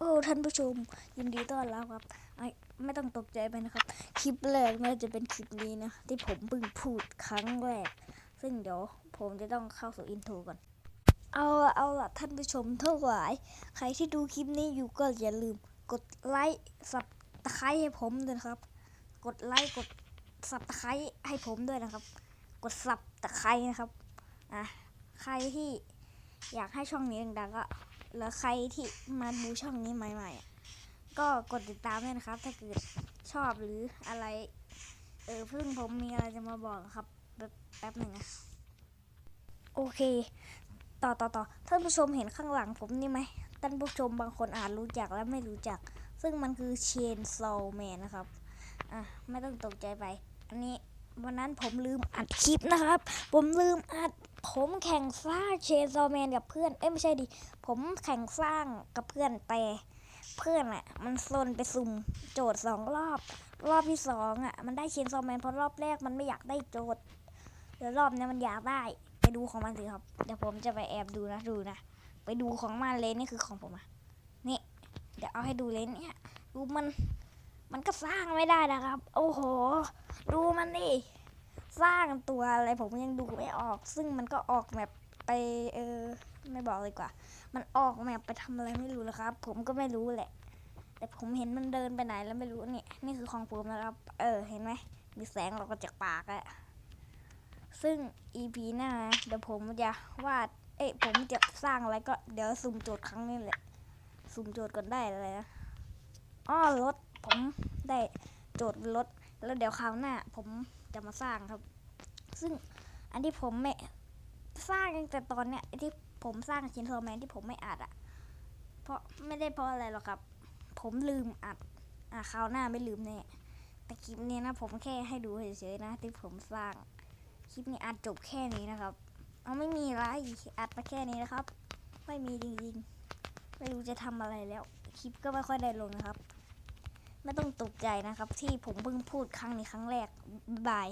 โอ้ท่านผู้ชมยินดีต้อนรับครับไอไม่ต้องตกใจไปนะครับ คลิปแรกน่าจะเป็นคลิปนี้นะ ที่ผมเพิ่งพูดครั้งแรก ซึ่งเดี๋ยวผมจะต้องเข้าสู่อินโทรก่อน เอาเอาละท่านผู้ชมทั้งหลายใครที่ดูคลิปนี้อยู่ก็อย่าลืม กดไลค์สับตะไคร้ให้ผมด้วยครับ กดไลค์กดสับตะไคร้ให้ผมด้วยนะครับ กดสับตะไคร้นะครับอะใครที่ อยากให้ช่องนี้ดังๆก็แล้วใครที่มาดูช่องนี้ใหม่ๆ ก็กดติดตามด้วยนะครับ ถ้าเกิดชอบหรืออะไร เออเพิ่งผมมีอะไรจะมาบอกครับแบบแป๊บหนึ่งนะโอเค ต่อต่อต่อท่านผู้ชมเห็นข้างหลังผมนี่ไหมท่านผู้ชมบางคนอาจรู้จักและไม่รู้จัก ซึ่งมันคือเชนโซแมนนะครับอะไม่ต้องตกใจไป อันนี้วันนั้นผมลืมอัดคลิปนะครับ ผมลืมอัด ผมแข่งสร้างเชนโซแมนกับเพื่อน เอ้ยไม่ใช่ดิ ผมแข่งสร้างกับเพื่อนแต่เพื่อนอะมันซนไปสุ่มโจทย์สองรอบ รอบที่สองอะมันได้เชนโซแมนเพราะรอบแรกมันไม่อยากได้โจทย์เดี๋ยวรอบเนี้ยมันอยากได้ ไปดูของมันสิครับ เดี๋ยวผมจะไปแอบดูนะดูนะ ไปดูของมันเลยนี่คือของผมอะนี่เดี๋ยวเอาให้ดูเลยเนี่ยดูมัน มันก็สร้างไม่ได้นะครับ โอ้โห ดูมันดิ สร้างตัวอะไรผมยังดูไม่ออก ซึ่งมันก็ออกแบบไปเออไม่บอกเลยกว่า มันออกแบบไปทำอะไรไม่รู้แล้วครับ ผมก็ไม่รู้แหละ แต่ผมเห็นมันเดินไปไหนแล้วไม่รู้นี่นี่คือของผมนะครับ เออเห็นไหมมีแสงออกมาจากปากอะซึ่ง EP หน้าเดี๋ยวผมจะวาดเอ้ยผมจะสร้างอะไรก็เดี๋ยวสุ่มโจทย์ครั้งนี้แหละสุ่มโจทย์ก่อนได้อะไรนะอ้อรถผมได้โจทย์รถแล้วเดี๋ยวคราวหน้าผม จะมาสร้างครับ ซึ่งอันที่ผมไม่สร้างแต่ตอนเนี้ยที่ผมสร้างชิ้นโซแมนที่ผมไม่อัดอะเพราะไม่ได้เพราะอะไรหรอกครับ ผมลืมอัดอะคราวหน้าไม่ลืมแน่แต่คลิปนี้นะ ผมแค่ให้ดูเฉยๆนะที่ผมสร้างคลิปนี้อัดจบแค่นี้นะครับ เอาไม่มีอะไรอัดไปแค่นี้นะครับ ไม่มีจริงๆ ไม่รู้จะทำอะไรแล้ว คลิปก็ไม่ค่อยได้ลงนะครับ ไม่ต้องตกใจนะครับ ที่ผมเพิ่งพูดครั้งนี้ครั้งแรกบ๊ายบาย